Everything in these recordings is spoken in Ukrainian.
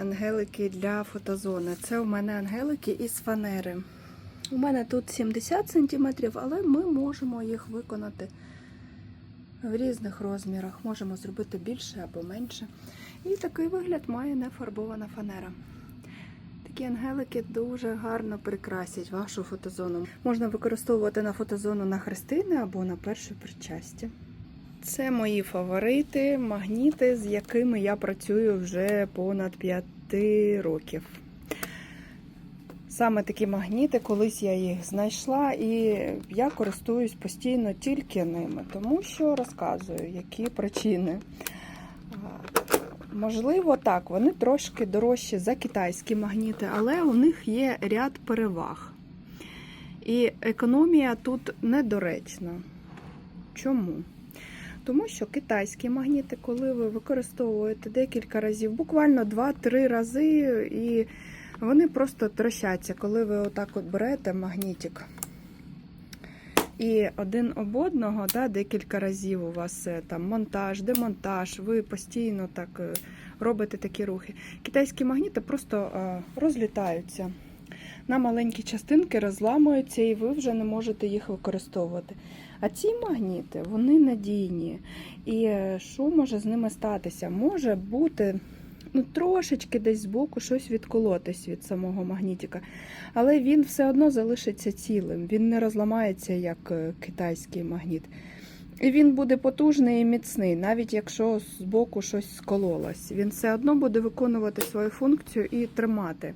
ангелики для фотозони. Це у мене ангелики із фанери. У мене тут 70 см, але ми можемо їх виконати в різних розмірах. Можемо зробити більше або менше. І такий вигляд має нефарбована фанера. Такі ангелики дуже гарно прикрасять вашу фотозону. Можна використовувати на фотозону на хрестини або на перше причастя. Це мої фаворити, магніти, з якими я працюю вже понад 5 років. Саме такі магніти, колись я їх знайшла, і я користуюсь постійно тільки ними, тому що розказую, які причини. Можливо, так, вони трошки дорожчі за китайські магніти, але у них є ряд переваг. І економія тут недоречна. Чому? Тому що китайські магніти, коли ви використовуєте декілька разів, буквально 2-3 рази, і вони просто трощаться, коли ви отак от берете магнітик. І один об одного, да, декілька разів у вас е, там монтаж, демонтаж, ви постійно так е, робите такі рухи. Китайські магніти просто е, розлітаються на маленькі частинки, розламуються, і ви вже не можете їх використовувати. А ці магніти, вони надійні. І е, що може з ними статися? Може бути ну, трошечки десь збоку щось відколотись від самого магнітика. Але він все одно залишиться цілим, він не розламається, як е, китайський магніт. І він буде потужний і міцний, навіть якщо з боку щось скололось. Він все одно буде виконувати свою функцію і тримати,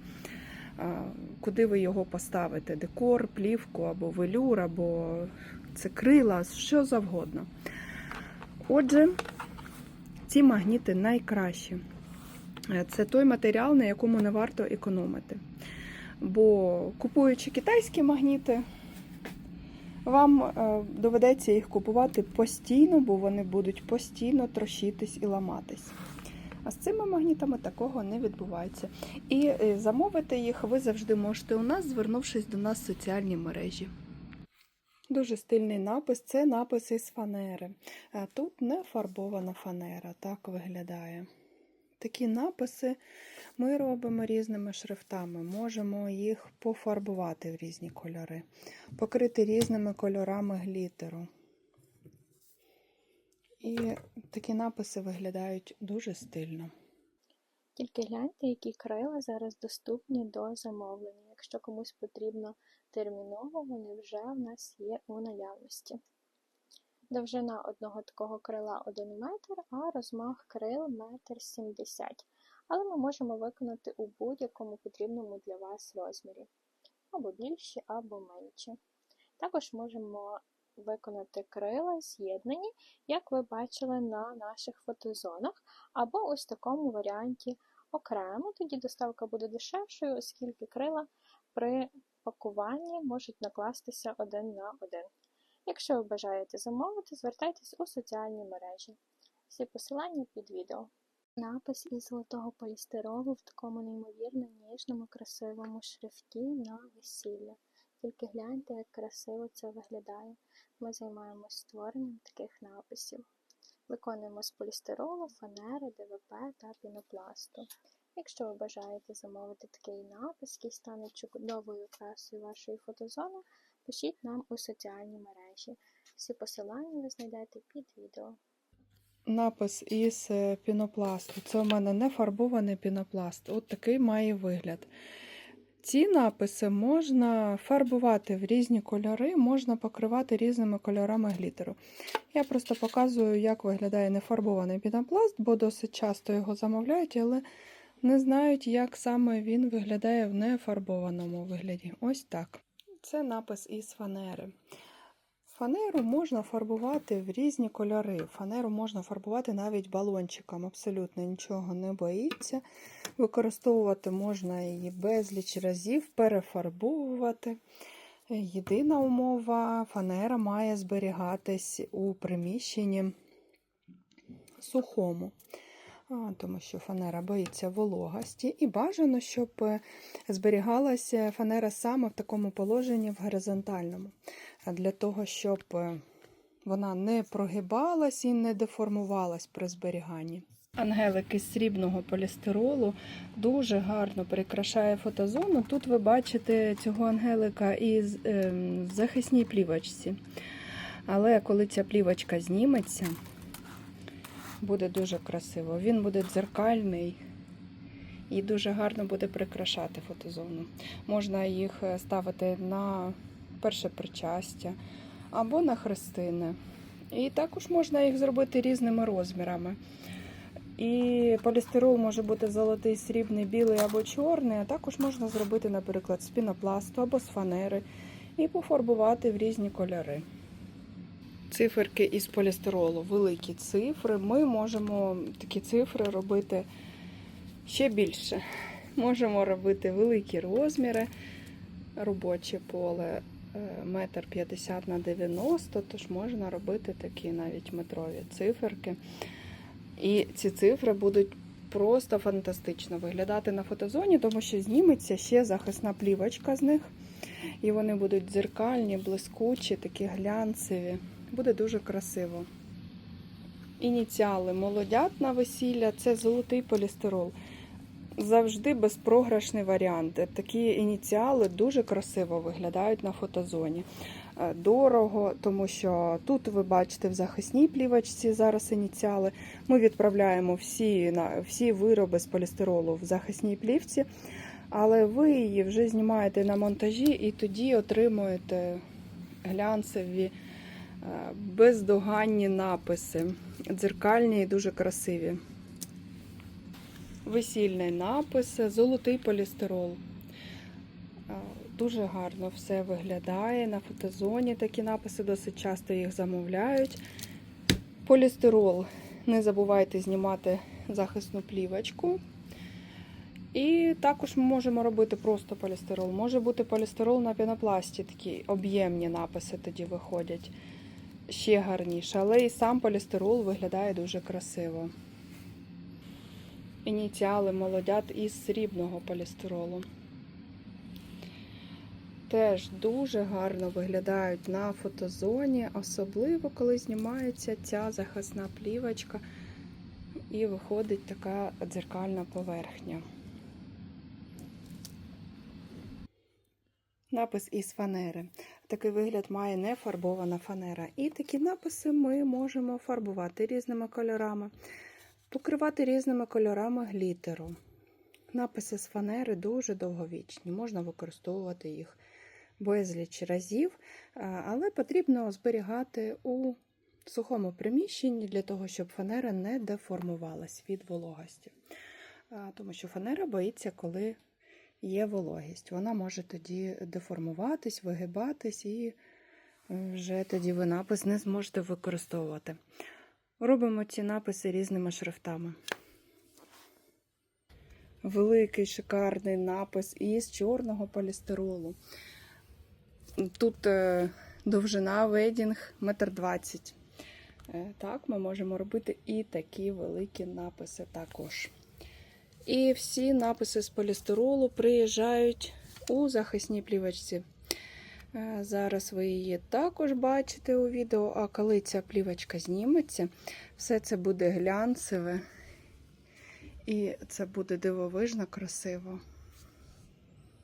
куди ви його поставите: декор, плівку або велюр, або це крила, що завгодно. Отже, ці магніти найкращі. Е, Це той матеріал, на якому не варто економити. Бо купуючи китайські магніти, вам е, доведеться їх купувати постійно, бо вони будуть постійно трощитись і ламатись. А з цими магнітами такого не відбувається. І е, замовити їх ви завжди можете у нас, звернувшись до нас в соціальні мережі. Дуже стильний напис це напис із фанери. Тут не фарбована фанера, так виглядає. Такі написи ми робимо різними шрифтами, можемо їх пофарбувати в різні кольори, покрити різними кольорами глітеру. І такі написи виглядають дуже стильно. Тільки гляньте, які крила зараз доступні до замовлення. Якщо комусь потрібно терміново, вони вже в нас є у наявності. Довжина одного такого крила 1 метр, а розмах крил 1,70 м. Але ми можемо виконати у будь-якому потрібному для вас розмірі. Або більші, або менші. Також можемо виконати крила з'єднані, як ви бачили на наших фотозонах, або ось в такому варіанті окремо. Тоді доставка буде дешевшою, оскільки крила при пакуванні можуть накластися один на один. Якщо ви бажаєте замовити, звертайтесь у соціальні мережі. Всі посилання під відео. Напис із золотого полістиролу в такому неймовірно ніжному, красивому шрифті на весілля. Тільки гляньте, як красиво це виглядає. Ми займаємось створенням таких написів. Виконуємо з полістиролу, фанери, ДВП та пінопласту. Якщо ви бажаєте замовити такий напис, який стане чудовою красою вашої фотозони, пишіть нам у соціальні мережі. Всі посилання ви знайдете під відео. Напис із е, пінопласту. Це у мене не фарбований пінопласт. От такий має вигляд. Ці написи можна фарбувати в різні кольори, можна покривати різними кольорами глітеру. Я просто показую, як виглядає нефарбований пінопласт, бо досить часто його замовляють, але не знають, як саме він виглядає в нефарбованому вигляді. Ось так. Це напис із фанери. Фанеру можна фарбувати в різні кольори. Фанеру можна фарбувати навіть балончиком, абсолютно нічого не боїться. Використовувати можна її безліч разів, перефарбовувати. Єдина умова, фанера має зберігатись у приміщенні сухому, тому що фанера боїться вологості. І бажано, щоб е, зберігалася фанера саме в такому положенні в горизонтальному, для того, щоб е, вона не прогибалась і не деформувалась при зберіганні. Ангелики з срібного полістиролу дуже гарно прикрашає фотозону. Тут ви бачите цього ангелика і з- ем, в захисній плівочці. Але коли ця плівочка зніметься, буде дуже красиво. Він буде дзеркальний і дуже гарно буде прикрашати фотозону. Можна їх е, ставити на перше причастя або на хрестини. І також можна їх зробити різними розмірами. І полістирол може бути золотий, срібний, білий або чорний, а також можна зробити, наприклад, з пінопласту або з фанери і пофарбувати в різні кольори. Циферки із полістиролу, великі цифри. Ми можемо такі цифри робити ще більше. Можемо робити великі розміри, робоче поле е, метр п'ятдесят на 90, тож можна робити такі навіть метрові циферки. І ці цифри будуть просто фантастично виглядати на фотозоні, тому що зніметься ще захисна плівочка з них. І вони будуть дзеркальні, блискучі, такі глянцеві. Буде дуже красиво. Ініціали молодят на весілля це золотий полістирол. Завжди безпрограшний варіант. Такі ініціали дуже красиво виглядають на фотозоні. Е, Дорого, тому що тут ви бачите в захисній плівочці зараз ініціали. Ми відправляємо всі, всі вироби з полістиролу в захисній плівці, але ви її вже знімаєте на монтажі і тоді отримуєте глянцеві, е, бездоганні написи, дзеркальні і дуже красиві. Весільний напис, золотий полістирол. Дуже гарно все виглядає на фотозоні. Такі написи досить часто їх замовляють. Полістирол. Не забувайте знімати захисну плівочку. І також ми можемо робити просто полістирол. Може бути полістирол на пінопласті, такі об'ємні написи тоді виходять ще гарніше. Але і сам полістирол виглядає дуже красиво. Ініціали молодят із срібного полістиролу. Теж дуже гарно виглядають на фотозоні, особливо коли знімається ця захисна плівочка і виходить така дзеркальна поверхня. Напис із фанери. Такий вигляд має нефарбована фанера. І такі написи ми можемо фарбувати різними кольорами, покривати різними кольорами глітеру. Написи з фанери дуже довговічні, можна використовувати їх безліч разів, але потрібно зберігати у сухому приміщенні для того, щоб фанера не деформувалась від вологості. Тому що фанера боїться, коли є вологість. Вона може тоді деформуватись, вигибатись, і вже тоді ви напис не зможете використовувати. Робимо ці написи різними шрифтами. Великий шикарний напис із чорного полістиролу. Тут е, довжина ведінг метр двадцять. Е, Так, ми можемо робити і такі великі написи також. І всі написи з полістиролу приїжджають у захисній плівочці. Зараз ви її також бачите у відео, а коли ця плівочка зніметься, все це буде глянцеве і це буде дивовижно красиво.